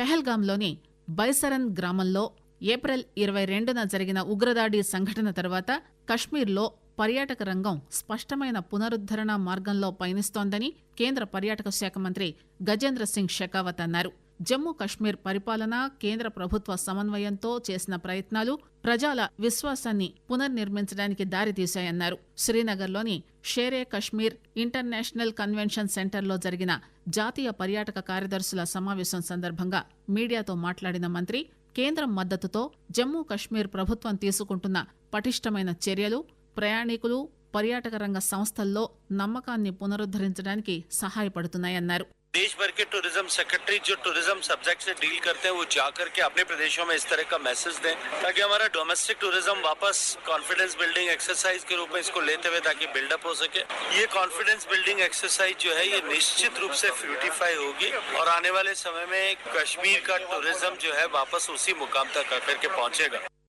పెహల్గాంలోని బైసరన్ గ్రామంలో ఏప్రిల్ ఇరవై రెండున జరిగిన ఉగ్రదాడి సంఘటన తర్వాత కశ్మీర్లో పర్యాటక రంగం స్పష్టమైన పునరుద్దరణ మార్గంలో పయనిస్తోందని కేంద్ర పర్యాటక శాఖ మంత్రి గజేంద్ర సింగ్ షెకావత్ అన్నారు. జమ్మూ కశ్మీర్ పరిపాలన కేంద్ర ప్రభుత్వ సమన్వయంతో చేసిన ప్రయత్నాలు ప్రజల విశ్వాసాన్ని పునర్నిర్మించడానికి దారితీశాయన్నారు. శ్రీనగర్లోని షేరే కశ్మీర్ ఇంటర్నేషనల్ కన్వెన్షన్ సెంటర్లో జరిగిన జాతీయ పర్యాటక కార్యదర్శుల సమావేశం సందర్భంగా మీడియాతో మాట్లాడిన మంత్రి కేంద్రం మద్దతుతో జమ్మూ కశ్మీర్ ప్రభుత్వం తీసుకుంటున్న పటిష్టమైన చర్యలు ప్రయాణికులు పర్యాటక రంగ సంస్థల్లో నమ్మకాన్ని పునరుద్దరించడానికి సహాయపడుతున్నాయన్నారు. देश भर के टूरिज़्म सेक्रेटरी जो टूरिज़्म सब्जेक्ट से डील करते हैं, वो जाकर के अपने प्रदेशों में इस तरह का मैसेज दें, ताकि हमारा डोमेस्टिक टूरिज़्म वापस कॉन्फिडेंस बिल्डिंग एक्सरसाइज के रूप में इसको लेते हुए ताकि बिल्डअप हो सके। ये कॉन्फिडेंस बिल्डिंग एक्सरसाइज जो है, ये निश्चित रूप से फ्रूटिफाई होगी, और आने वाले समय में कश्मीर का टूरिज़्म जो है, वापस उसी मुकाम तक आकर के पहुंचेगा।